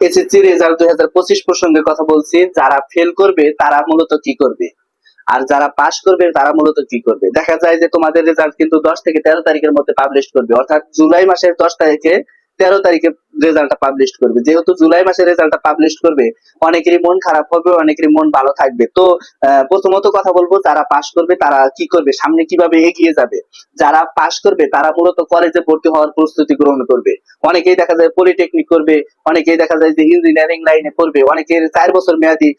SSC result দুই হাজার পঁচিশ প্রসঙ্গে কথা বলছি, যারা ফেল করবে, তারা মূলত কি করবে? আর যারা পাস করবে, তারা মূলত কি করবে? দেখা যায় যে তোমাদের রেজাল্ট কিন্তু দশ থেকে তেরো তারিখের মধ্যে পাবলিশ করবে। অর্থাৎ জুলাই মাসের দশ তারিখে তেরো তারিখে রেজাল্টটা পাবলিশ করবে। যেহেতু জুলাই মাসে রেজাল্টটা পাবলিশ করবে, অনেকেরই মন খারাপ হবে, অনেকেরই মন ভালো থাকবে। তো প্রথমত কথা বলব, যারা পাস করবে তারা কি করবে, সামনে কীভাবে এগিয়ে যাবে? যারা পাস করবে, তারা মূলত কলেজে ভর্তি হওয়ার প্রস্তুতি গ্রহণ করবে। অনেকেই দেখা যায় পলিটেকনিক করবে, অনেকেই দেখা যায় যে ইঞ্জিনিয়ারিং লাইনে পড়বে, অনেকের চার বছর মেয়াদি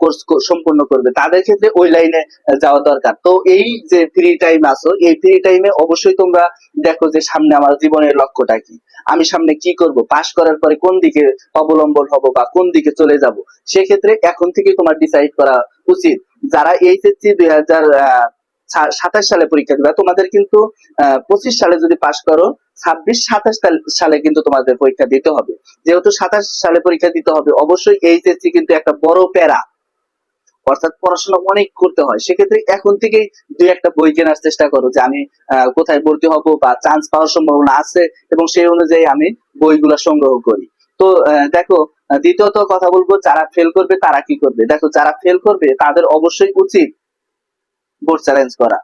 কোর্স সম্পূর্ণ করবে। তাদের ক্ষেত্রে ওই লাইনে যাওয়া দরকার। তো এই যে ফ্রি টাইম আছো এই ফ্রি টাইমে অবশ্যই তোমরা দেখো যে সামনে আমার জীবনের লক্ষ্যটা কি। আমি সামনে কি করব? পাশ করার পরে কোন দিকে অবলম্বন হব বা কোন দিকে চলে যাব, সেক্ষেত্রে এখন থেকে তোমার ডিসাইড করা উচিত। যারা এইচএসসি দুই হাজার সাতাশ সালে পরীক্ষা দিবে, তোমাদের কিন্তু পঁচিশ সালে যদি পাশ করো, ছাব্বিশ, সাতাশ সালে কিন্তু তোমাদের পরীক্ষা দিতে হবে। যেহেতু সাতাশ সালে পরীক্ষা দিতে হবে, অবশ্যই এইচএসসি কিন্তু একটা বড় প্যারা। অর্থাৎ পড়াশোনা অনেক করতে হয়। সেক্ষেত্রে এখন থেকেই দুই একটা বই কেনার চেষ্টা করো যে আমি কোথায় ভর্তি হব বা চান্স পাওয়ার সম্ভাবনা আছে এবং সেই অনুযায়ী আমি বইগুলা সংগ্রহ করি। তো দেখো, দ্বিতীয়ত কথা বলব যারা ফেল করবে তারা কি করবে? দেখো, যারা ফেল করবে তাদের অবশ্যই উচিত বোর্ড চ্যালেঞ্জ করা।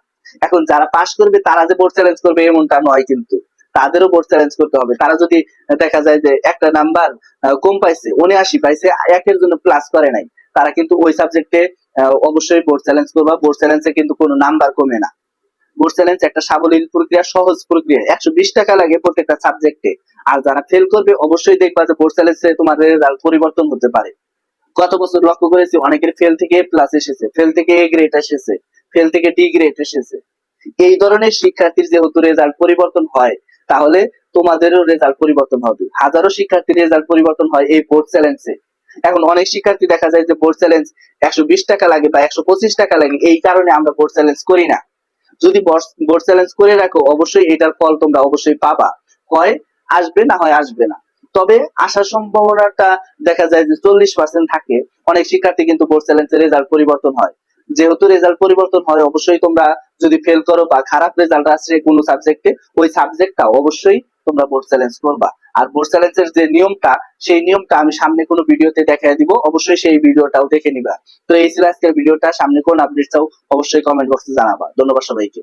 এখন যারা পাশ করবে তারা যে বোর্ড চ্যালেঞ্জ করবে এমনটা নয় কিন্তু। তাদেরও বোর্ড চ্যালেঞ্জ করতে হবে। তারা যদি দেখা যায় যে একটা নাম্বার কম পাইছে, উনআশি পাইছে, একের জন্য প্লাস করে নাই। তারা কিন্তু ওই সাবজেক্টে অবশ্যই বোর্ড চ্যালেঞ্জ করবা বোর্ড চ্যালেঞ্জে কিন্তু কোনো নাম্বার কমে না। বোর্ড চ্যালেঞ্জ একটা সাবলীল প্রক্রিয়া, সহজ প্রক্রিয়া। একশো বিশ টাকা লাগে প্রত্যেকটা সাবজেক্টে আর যারা ফেল করবে, অবশ্যই দেখবা যে বোর্ড চ্যালেঞ্জে তোমার রেজাল্ট পরিবর্তন হতে পারে। গত বছর লক্ষ্য করেছি, অনেকের ফেল থেকে প্লাস এসেছে ফেল থেকে এ গ্রেড এসেছে ফেল থেকে ডি গ্রেড এসেছে। এই ধরনের শিক্ষার্থীর যেহেতু রেজাল্ট পরিবর্তন হয়, তাহলে তোমাদেরও রেজাল্ট পরিবর্তন হবে। হাজারো শিক্ষার্থীর রেজাল্ট পরিবর্তন হয় এই বোর্ড চ্যালেঞ্জে এখন অনেক শিক্ষার্থী দেখা যায় যে বোর্ড চ্যালেঞ্জ একশো বিশ টাকা লাগে বা একশো পঁচিশ টাকা লাগে। এই কারণে আমরা বোর্ড চ্যালেঞ্জ করি না। যদি বোর্ড চ্যালেঞ্জ করে রাখো, অবশ্যই এটার ফল তোমরা অবশ্যই পাবা। হয় আসবে, না হয় আসবে না। তবে আসার সম্ভাবনাটা দেখা যায় যে চল্লিশ পার্সেন্ট থাকে। অনেক শিক্ষার্থী কিন্তু বোর্ড চ্যালেঞ্জের রেজাল্ট পরিবর্তন হয়। যেহেতু রেজাল্ট পরিবর্তন হয়, অবশ্যই তোমরা যদি ফেল করো বা খারাপ রেজাল্ট আসছে কোনো সাবজেক্টে ওই সাবজেক্টটা অবশ্যই তোমরা বোর্ড চ্যালেঞ্জ করবা। আর চ্যালেঞ্জের যে নিয়মটা, সেই নিয়মটা আমি সামনে কোনো ভিডিওতে দেখাই দিব। অবশ্যই সেই ভিডিওটাও দেখে নিবা। তো এই ছিল আজকের ভিডিওটা। সামনে কোন আপডেট চাও, অবশ্যই কমেন্ট বক্সে জানাবা। ধন্যবাদ সবাইকে।